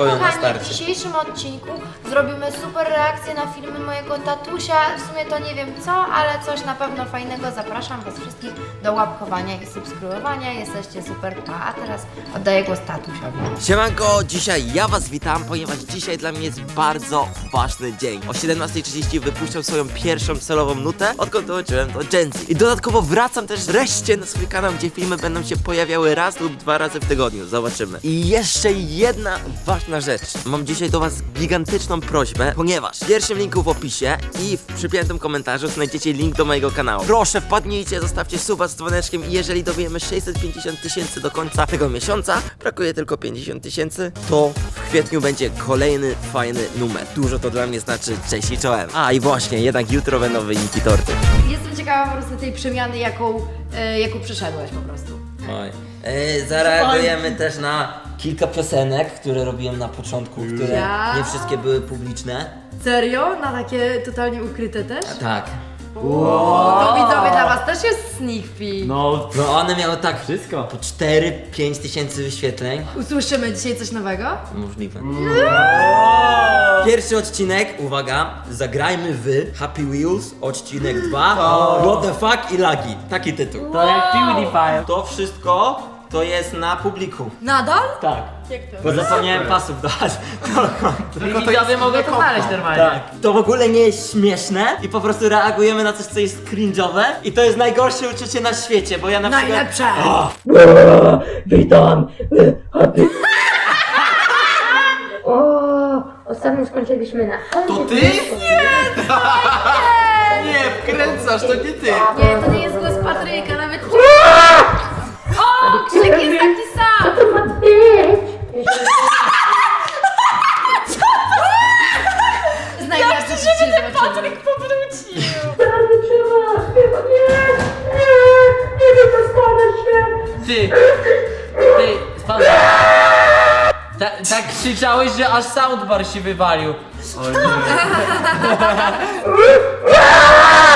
powiem na kochani, w starcie. dzisiejszym odcinku zrobimy super reakcję na filmy mojego tatusia. W sumie to nie wiem co, ale coś na pewno fajnego. Zapraszam Was wszystkich do łapkowania i subskrybowania. Jesteście super, pa. A teraz oddaję głos tatusiowi. Siemanko, dzisiaj ja was witam, ponieważ dzisiaj dla mnie jest bardzo ważny dzień. O 17.30 wypuszczam swoją pierwszą celową nutę, odkąd dołączyłem do Gen Z. I dodatkowo wracam też wreszcie na swój kanał, gdzie filmy będą się pojawiały raz lub dwa razy w tygodniu. Zobaczymy. I jeszcze jedna ważna rzecz. Mam dzisiaj do was gigantyczną prośbę, ponieważ w pierwszym linku w opisie i w przypiętym komentarzu znajdziecie link do mojego kanału. Proszę wpadnijcie, zostawcie suba z dzwoneczkiem i jeżeli dobijemy 650 tysięcy do końca tego miesiąca, brakuje tylko 50 tysięcy, to w kwietniu będzie kolejny fajny numer. Dużo to dla mnie znaczy, cześć i czołem. A i właśnie, jednak jutro będą wyniki tortu. Jestem ciekawa po prostu tej przemiany, jaką, e, jaką przeszedłeś po prostu. Oj. E, zareagujemy też na kilka piosenek, które robiłem na początku, które Ja? nie wszystkie były publiczne. Serio? Na takie totalnie ukryte też? Tak. To widzowie dla Was też jest sneak peek. No, No one miały tak Wszystko. po 4-5 tysięcy wyświetleń. Usłyszymy dzisiaj coś nowego? Możliwe. Pierwszy odcinek, uwaga, zagrajmy w Happy Wheels, odcinek 2, What the fuck i lagi. Taki tytuł. to jak PewDiePie. To wszystko to jest na publiku. Nadal? Tak. Jak to? Bo zapomniałem pasów dać. Tylko widzowie mogą to znaleźć normalnie. Tak. To w ogóle nie jest śmieszne i po prostu reagujemy na coś, co jest cringe'owe i to jest najgorsze uczucie na świecie, bo ja na przykład... Najlepsze! Witam! O, ostatnio skończyliśmy na To Ty? Nie, wkręcasz, to nie ty. Nie, to nie jest głos Patryka, nawet... Krzyk jest taki sam! to ma być? Najlepszych rzeczy, żeby Patryk Nie wytrzyma, chyba nie, nie, nie wiem, dostanę się. Ty, ty, spadaj. Ta, tak krzyczałeś, że aż soundbar się wywalił. O nie.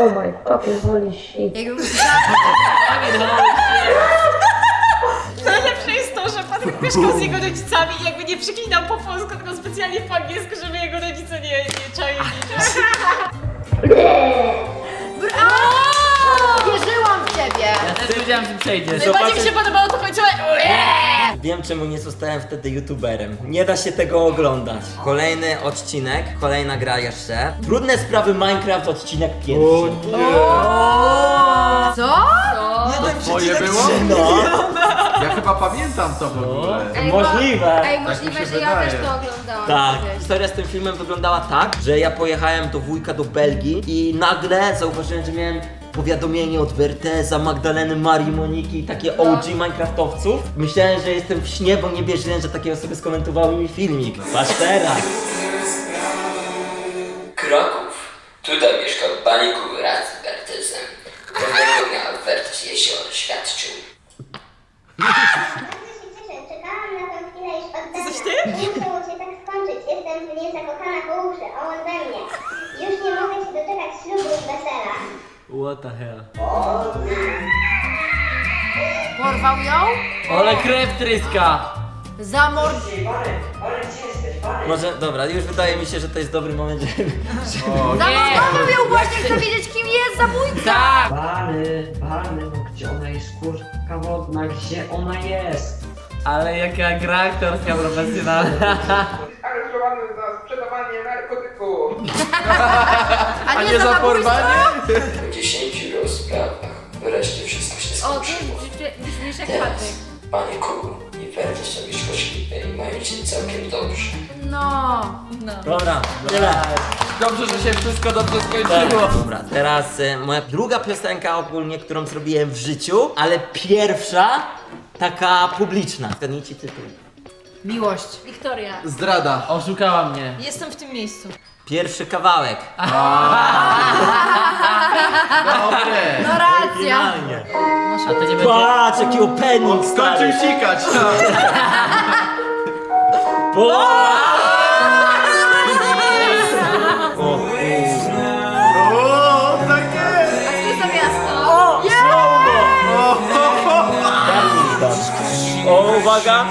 Oh my fucking holy shit. Jakbym Najlepsze jest to, że Patryk mieszkał z jego rodzicami i jakby nie przeklinał po polsku, tylko specjalnie po angielsku, żeby jego rodzice nie, nie czuli. Wierzyłam w Ciebie! Ja też wiedziałem, że przejdziesz. Najbardziej mi się podobało to końcowe Wiem czemu nie zostałem wtedy youtuberem. Nie da się tego oglądać. Kolejny odcinek, kolejna gra jeszcze. Trudne sprawy Minecraft, odcinek pierwszy. Co? Twoje było? No, Ja chyba pamiętam to w ogóle. możliwe. Ej, mi możliwe, się że ja wydaje. też to oglądałam. Tak, kiedyś. historia z tym filmem wyglądała tak, że ja pojechałem do wujka do Belgii i nagle zauważyłem, że miałem powiadomienie od Werteza, Magdaleny, Marii, Moniki, takie OG Minecraftowców. Myślałem, że jestem w śnie, bo nie wierzyłem, że takie osoby skomentowały mi filmik. Patrz teraz. Kroków. Tutaj mieszkał paniku wraz z Bertezem. Pewnego dnia Wertes jezior świadczył. Czekałam na tę chwilę już od dawna. Nie chciało się tak skończyć. Jestem w niej zakochana po uszy, a on we mnie. Już nie mogę się doczekać ślubu i wesela. What the hell. Porwał ją? Ale krew tryska. Zamord... Może, dobra, już wydaje mi się, że to jest dobry moment, żeby... Zamordował ją właśnie, chcę wiedzieć kim jest zabójca! Tak! Bany, bany, no gdzie ona jest kurka wodna, gdzie ona jest? Ale jaka gra aktorska profesjonalna. Aresztowany za sprzedawanie narkotyków. A nie, za zabójstwo? Brzmisz jak Patryk. paniku i Wertes są już szczęśliwe i mają się całkiem dobrze. No. Dobra, tyle. Dobrze, że się wszystko dobrze skończyło. Dobra, teraz y, moja druga piosenka ogólnie, którą zrobiłem w życiu, ale pierwsza taka publiczna. Zgadnijcie tytuł. Miłość. Wiktoria, Zdrada. Oszukała mnie. jestem w tym miejscu. Pierwszy kawałek. Dobre. No racja. A to nie będzie... Patrz, jaki opening Skończył stary. sikać. O! O, za miasto? O, uwaga!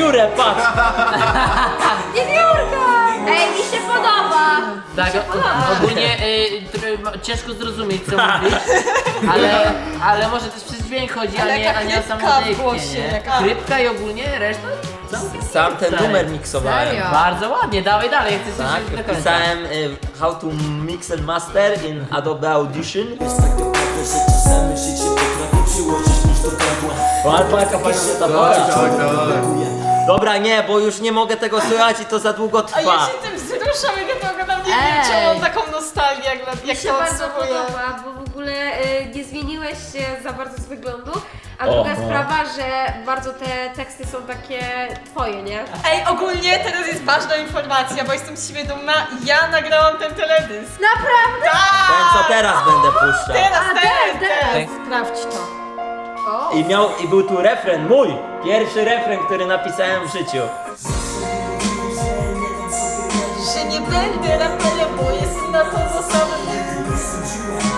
Wiewiórę, patrz! Wiewiórka! Ej, mi się podoba! Tak, o- ogólnie y, tr- ma- ciężko zrozumieć co mówisz, ale, ale może też przez dźwięk chodzi, a Ale nie, jaka a nie o chrypka samą w dykcję, głosie, nie? jaka- Chrypka i ogólnie reszta Sam ten stary. numer miksowałem. Serio? Bardzo ładnie, dawaj dalej, chcę Tak, słyszeć do końca. pisałem y, how to mix and master in Adobe Audition. O, Alpaka, patrzcie, ta Tak, tak, tak. Dobra, nie, bo już nie mogę tego słuchać i to za długo A ja trwa. się tym wzruszam, jak ja to oglądam, nie wiem, Ej. czy mam taką nostalgię, jak, na- Mi jak się to bardzo podoba, bo w ogóle y, nie zmieniłeś się za bardzo z wyglądu, a O, druga no. sprawa, że bardzo te teksty są takie twoje, nie? Ej, ogólnie teraz jest ważna informacja, bo jestem z siebie dumna. Ja nagrałam ten teledysk. Naprawdę? Tak! Ten co teraz będę puszczał. Teraz, A, teraz. teraz. Sprawdź to. I miał, i był tu refren, mój! Pierwszy refren, który napisałem w życiu. Że nie będę raperem, bo jest na to zasadę.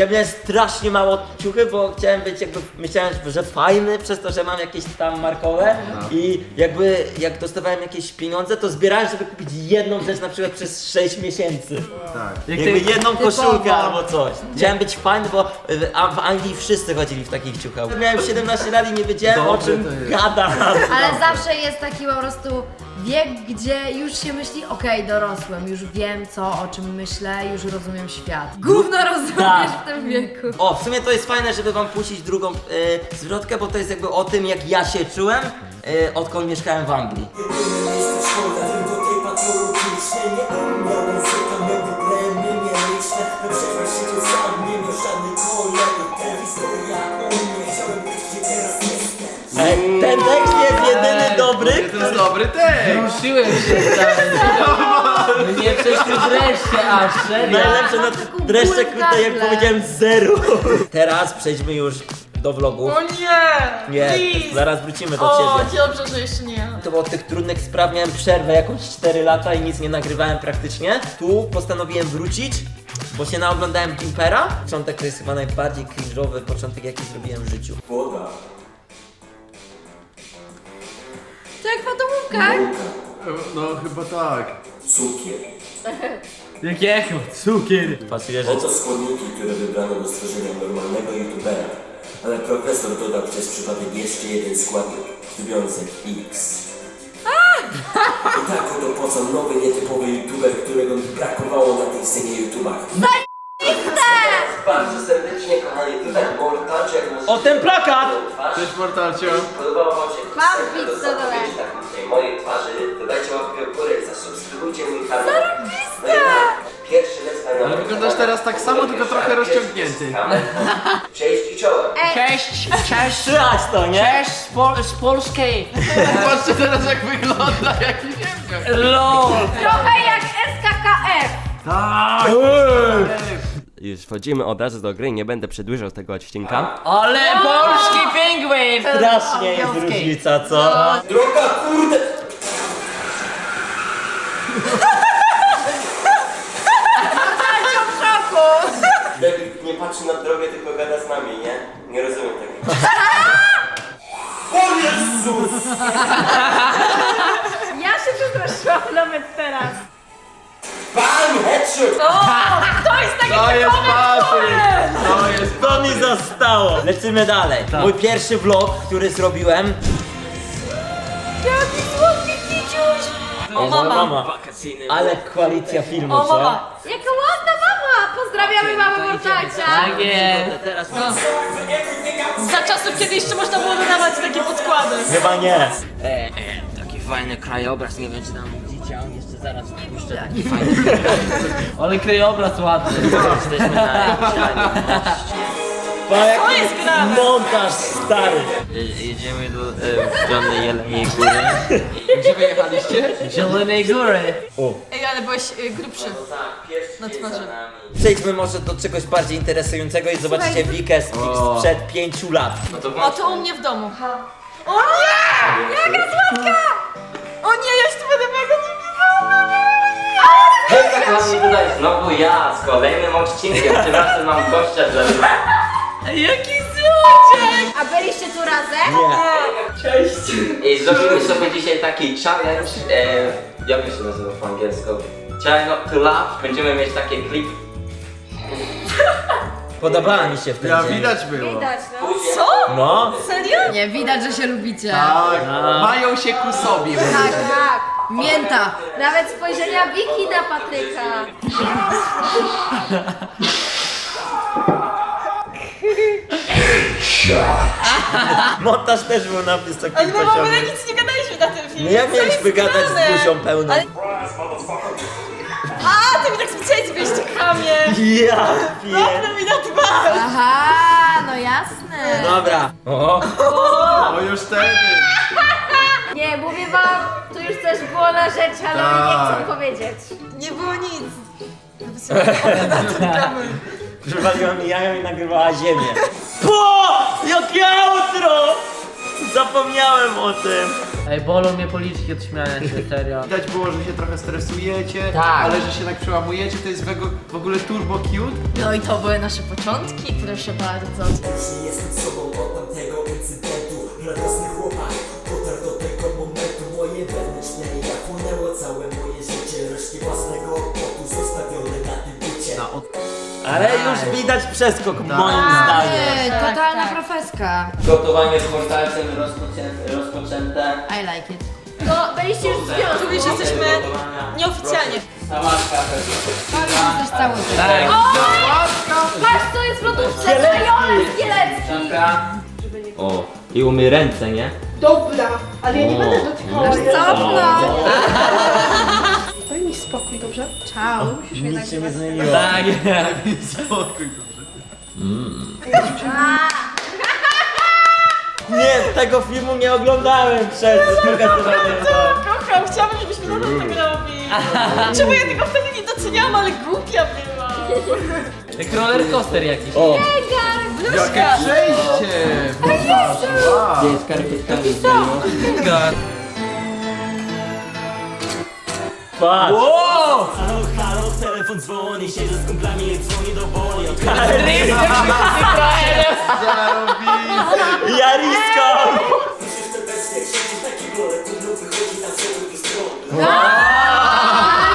Ja miałem strasznie mało ciuchy, bo chciałem być jakby, myślałem, że fajny przez to, że mam jakieś tam markowe i jakby jak dostawałem jakieś pieniądze, to zbierałem, żeby kupić jedną rzecz na przykład przez 6 miesięcy. Tak. Jakby jedną koszulkę albo coś. Chciałem być fajny, bo a w Anglii wszyscy chodzili w takich ciuchach. Miałem 17 lat i nie wiedziałem o czym gadam. Ale zawsze jest taki po prostu wiek, gdzie już się myśli, okej, dorosłem, już wiem co, o czym myślę, już rozumiem świat. Gówno rozumiesz Tak. w tym wieku. O, w sumie to jest fajne, żeby wam puścić drugą y, zwrotkę, bo to jest jakby o tym, jak ja się czułem, y, odkąd mieszkałem w Anglii. Ej, dobry. To jest dobry tekst. Ruszyłem się stary. Nie przecież tu dreszcze aż, serio. Najlepsze na taką dreszcze kulę w jak powiedziałem zero. Teraz przejdźmy już do vlogu. O nie! Nie, Please! zaraz wrócimy do O, ciebie. dobrze, że jeszcze nie. To było od tych trudnych spraw, miałem przerwę jakąś 4 lata i nic nie nagrywałem praktycznie. Tu postanowiłem wrócić, bo się naoglądałem Gimpera. Początek to jest chyba najbardziej cringe'owy początek jaki zrobiłem w życiu. To jak w atomówkach? No chyba tak. Jakie echo, cukier. Ile rzeczy. Oto składniki, które wybrano do stworzenia normalnego youtubera. Ale profesor dodał przez przypadek jeszcze jeden składnik, związek X. I tak oto poza nowy, nietypowy youtuber, którego mi brakowało na tej scenie youtuba. Bardzo serdecznie kochani, tutaj Mortacze, jak O, ten plakat! Cześć Mortalcio. Podobało wam się Mam pizzę do dole. zapowiedzi takiej mojej twarzy, dodajcie łapkę w górę, zasubskrybujcie mój kanał. No i tak, pierwszy play na Ale wyglądasz teraz tak samo, tylko trochę rozciągnięty. Cześć i czołem. Cześć, cześć, Słychać to, nie? cześć z, Pol z Polskiej. Patrzcie teraz jak wygląda, jaki Niemczech. LOL. Trochę jak SKKF. Już wchodzimy od razu do gry, nie będę przedłużał tego odcinka. Ale polski pingwin. Strasznie jest różnica, co? Droga kurde! Debil nie patrzy na drogę, tylko gada z nami, nie? Nie rozumiem tego. O Jezus! Ja się przestraszyłam nawet teraz. To jest takie To jest Patryk. To jest To mi zostało. Lecimy dalej. Mój pierwszy vlog, który zrobiłem. Jaki słodki kiciuś. O, mama. mama. Ale koalicja filmu, O, co? mama! Jaka ładna mama. Pozdrawiamy mamę Mortalcia. Tak jest. Teraz Za czasów, kiedy jeszcze można było dodawać takie podkłady. Chyba nie. E, e, taki fajny krajobraz, nie wiem czy tam widzicie, a on jeszcze zaraz puszczę taki fajny. Ale krajobraz ładny. Jesteśmy na Co jest grane? Montaż stary. Jedziemy do e, strony Jeleniej Góry. Gdzie wyjechaliście? Zielonej góry. Ej, ale byłeś y, grubszy na twarzy. Przejdźmy może do czegoś bardziej interesującego i zobaczycie Wikę z O. sprzed pięciu lat. O, to u mnie w domu. O nie! Jaka słodka! O nie, ja się tu będę mega Hej, kochani, tutaj znowu ja z kolejnym odcinkiem. Tym razem mam gościa, że Jaki Ludziek! A byliście tu razem? Nie. I zrobimy sobie dzisiaj taki challenge, e, jak to się nazywa po angielsku? Challenge to laugh. Będziemy mieć takie klip. Podobała mi się w ten Ja dzień. widać było. Widać, no. Co? No. Serio? Nie, widać, że się lubicie. Tak, mają się ku sobie. Tak, tak. Mięta. Nawet spojrzenia Wiki na Patryka. Montaż też był na wysokim Ale my w ogóle poziomie. nic nie gadaliśmy na tym filmie. No jak Co mieliśmy jest gadać grane? z buzią pełną? Ale... A, ty mi tak specjalnie zrobiliście chamie. Ja. Dobra, mi na dwa. Aha, no jasne. Dobra. O. O już wtedy. Nie, mówię wam, tu już coś było na rzecz, ale nie Tak. chcę powiedzieć. Nie było nic. Przywaliła mi jajo i nagrywała ziemię. Po! Jakie outro! Zapomniałem o tym. Ej, bolą mnie policzki od śmiania się, serio. Widać było, że się trochę stresujecie, Tak. ale że się tak przełamujecie, to jest w ogóle- w ogóle turbo cute. No i to były nasze początki, proszę bardzo. Jestem sobą od tamtego incydentu Radosny chłopak Ale już widać przeskok moim zdaniem. Ej, totalna profeska. Gotowanie z portalcem rozpoczęte. rozpoczęte. I like it. To byliście już w związku. Już jesteśmy nieoficjalnie. Sałatka To jest cały. Tak. Patrz, co jest w lodówce, Kajoles Kielecki. Szafka. O, i umy ręce, nie? Dobra, ale ja nie będę dotykała. Cofnął. Mi dobrze? Ciao. Nic się nie zmieniło. Tak. Spokój. Nie, tego filmu nie oglądałem przed pokazywaniem. Kocham, chciałabym, żebyśmy nadal tak robili. Czemu ja tego wtedy nie doceniałam, ale głupia była. Jak roller coaster jakiś. O, Jakie przejście! Wow. jest karpietkami. Tak. Patrz. Wow! Halo, halo, telefon dzwoni, siedzę z kumplami, nie dzwoni do woli Jarisko!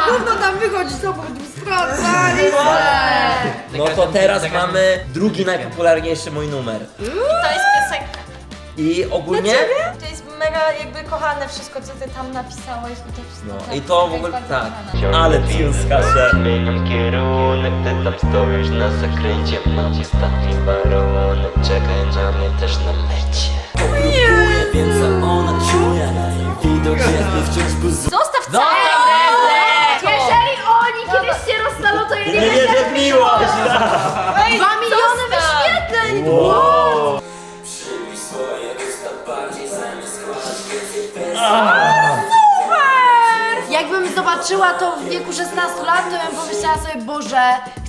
Gówno tam wychodzi z obok sprawdzaliśmy. No to teraz mamy drugi najpopularniejszy mój numer. To jest piosenka. I ogólnie... To jest mega jakby kochane wszystko, co ty tam napisałeś i to wszystko. No tak, i to w jest ogóle tak. Ale piuska, że... Zmieniam kierunek, ty tam stoisz na zakręcie Mam ostatni warunek, czekaj na mnie też na mecie Próbuję, wiem co ona czuje Widok jakby wciąż buzuje Zostaw Zostaw całe! Zobaczyła to w wieku 16 lat, to bym pomyślała sobie, Boże,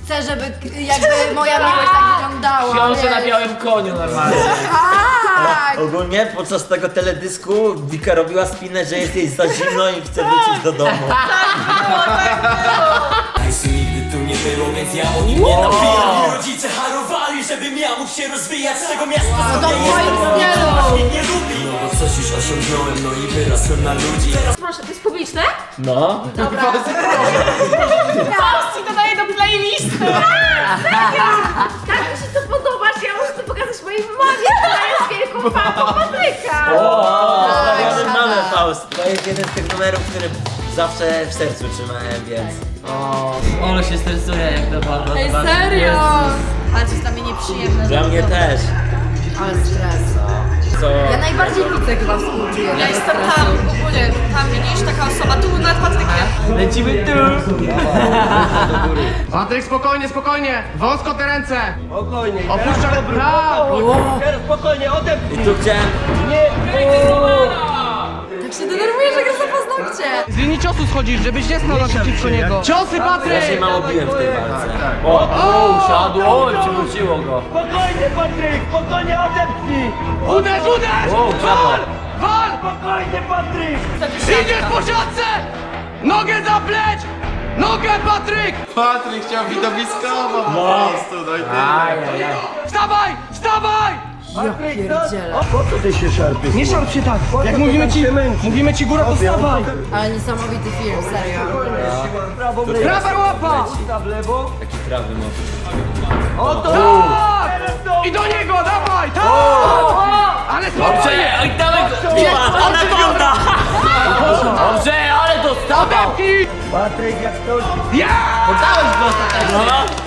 chcę, żeby k- jakby moja miłość tak wyglądała. Książę wiesz. na białym koniu normalnie. Tak! Ogólnie podczas tego teledysku Wika robiła spinę, że jest jej za zimno i chce wrócić do domu. Hajsu nigdy tu nie było, więc ja o nim nie napijam Rodzice ja mógł się rozwijać z tego miasta No to moim nie lubi No bo coś już osiągnąłem, no i wyrosłem na ludzi Proszę, to jest publiczne? No. Fausti dodaję do playlisty. Tak mi się to podoba, że ja muszę to pokazać mojej mamie, która jest wielką fanką Patryka. O, Tak, stawiamy mamę Faust. To jest jeden z tych numerów, który zawsze w sercu trzymałem, więc... O, Olo się stresuje jak to bardzo. Ej, bardzo- serio? Ale to jest dla mnie nieprzyjemne. Dla mnie to- też. Ale stres. Co? Ja najbardziej widzę chyba współczuję Ja jestem tam, ogólnie tam widzisz taka osoba, tu nad Patrykiem. Lecimy tu! Patryk, spokojnie, spokojnie! Wąsko te ręce! Spokojnie. Opuszczam prawo! I tu chciałem... Tak się denerwuję, że za. Z linii ciosu schodzisz, żebyś nie stał naprzeciwko niego. Ciosy, Ja się Patryk! mało biłem w tej walce. O, o, usiadło, oj, przywróciło go. Spokojnie Patryk, spokojnie odepchnij Uderz, uderz! O, usiadło. Wal! Spokojnie Patryk Idziesz po siatce! Nogę zapleć! Nogę, Patryk! Patryk chciał widowiskowo po prostu, no i Ajajaj. Wstawaj! Wstawaj! Ja pierdzielę. Po co ty się szarpiesz? Nie szarp się tak! Jak mówimy ci, mówimy ci góra, to stawaj! Ale niesamowity film, serio. Prawa łapa! Taki prawy może. O to! Tak! I do niego, dawaj! Tak! Ale to! Dobrze, oj, dawaj ona wygląda! Dobrze, ale dostawał! Patryk, jak ktoś... Ja! Dałeś go ostatecznie!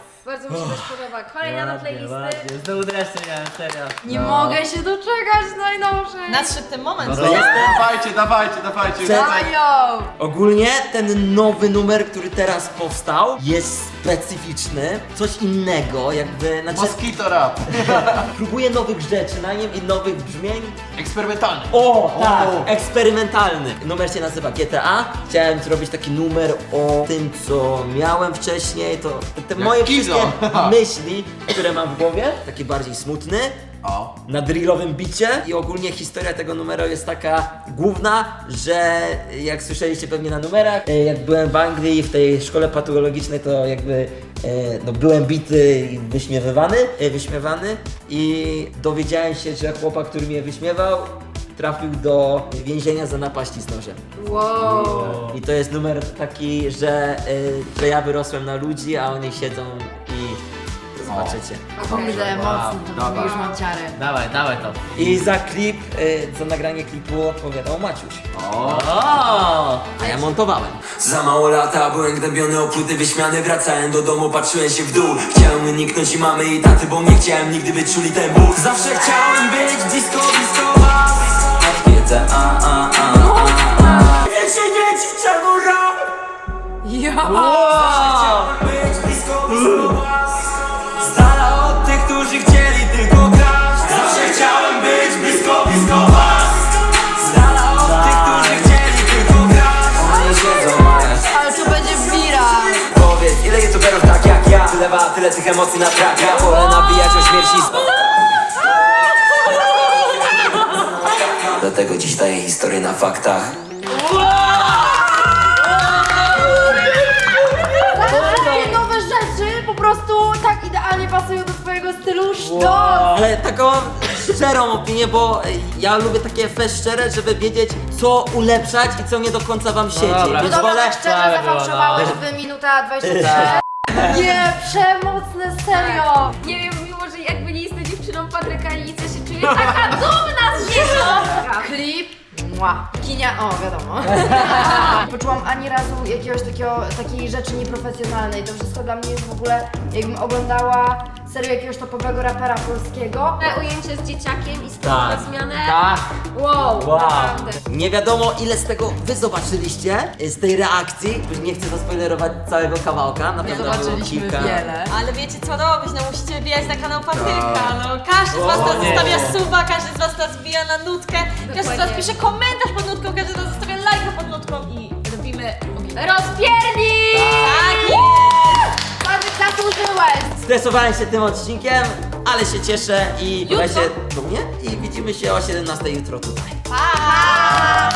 Bardzo mi się też podoba. Kolejna na playlisty. Znowu dreszcze miałem, serio. Nie mogę się doczekać najnowszej. Nadszedł ten moment. Dawajcie, dawajcie, dawajcie! Dają! Ogólnie ten nowy numer, który teraz powstał, jest specyficzny, coś innego, jakby, znaczy Mosquito rap! próbuje nowych rzeczy na nim i nowych brzmień. Eksperymentalny. O, tak, eksperymentalny. Numer się nazywa GTA. Chciałem zrobić taki numer o tym, co miałem wcześniej, to te, te moje Kizo. wszystkie myśli, które mam w głowie, taki bardziej smutny. O. na drillowym bicie i ogólnie historia tego numeru jest taka główna, że jak słyszeliście pewnie na numerach, e, jak byłem w Anglii w tej szkole patologicznej, to jakby e, no, byłem bity i wyśmiewywany, e, wyśmiewany i dowiedziałem się, że chłopak, który mnie wyśmiewał, trafił do więzienia za napaści z nożem. Wow. I to jest numer taki, że, e, że ja wyrosłem na ludzi, a oni siedzą zobaczycie. Kurde, mocno, to Dobra. już mam ciary. Dawaj, dawaj to. I za klip, y, za nagranie klipu odpowiadał Maciuś. O! A ja montowałem. Za mało lata byłem gnębiony o płyty wyśmiany Wracałem do domu, patrzyłem się w dół Chciałem uniknąć i mamy i taty, bo nie chciałem nigdy być czuli ten ból Zawsze chciałem być disco, disco was Wiedzę, a, a, a, a, a Wiecie, nie dziw, czemu rap Ja! Chciałem Wylewa tyle tych emocji na Ja wolę nabijać o śmierci Dlatego dziś daję historię na faktach Takie nowe rzeczy po prostu tak idealnie pasują do twojego stylu sztos! Ale taką szczerą opinię, bo ja lubię takie fest szczere, żeby wiedzieć co ulepszać i co nie do końca wam siedzi. dobra. No Więc dobra, wolę... tak szczerze zafałszowałeś w minuta 23. Nie, przemocne, serio! Nie wiem, mimo że jakby nie jestem dziewczyną Patryka Lice, się czuję taka dumna z niego. Klip, mła, kinia, o wiadomo. Nie poczułam ani razu jakiegoś takiego, takiej rzeczy nieprofesjonalnej. To wszystko dla mnie jest w ogóle, jakbym oglądała serio jakiegoś topowego rapera polskiego. Ujęcie z dzieciakiem i z Tak. na zmianę. Tak. Wow, Wow. naprawdę. Nie wiadomo ile z tego wy zobaczyliście, y, z tej reakcji. Nie chcę zaspoilerować całego kawałka, na pewno było kilka. Ale wiecie co robić, no musicie wbijać na kanał Patryka, no każdy z was teraz zostawia suba, każdy z was teraz wbija na nutkę, każdy z was Dokładnie. pisze komentarz pod nutką, każdy z was zostawia lajka pod nutką i robimy ogień. Rozpierdnij! Tak jest! Zasłużyłeś! Stresowałem się tym odcinkiem, ale się cieszę i Jutro. się do mnie i widzimy się o 17 jutro tutaj. Pa!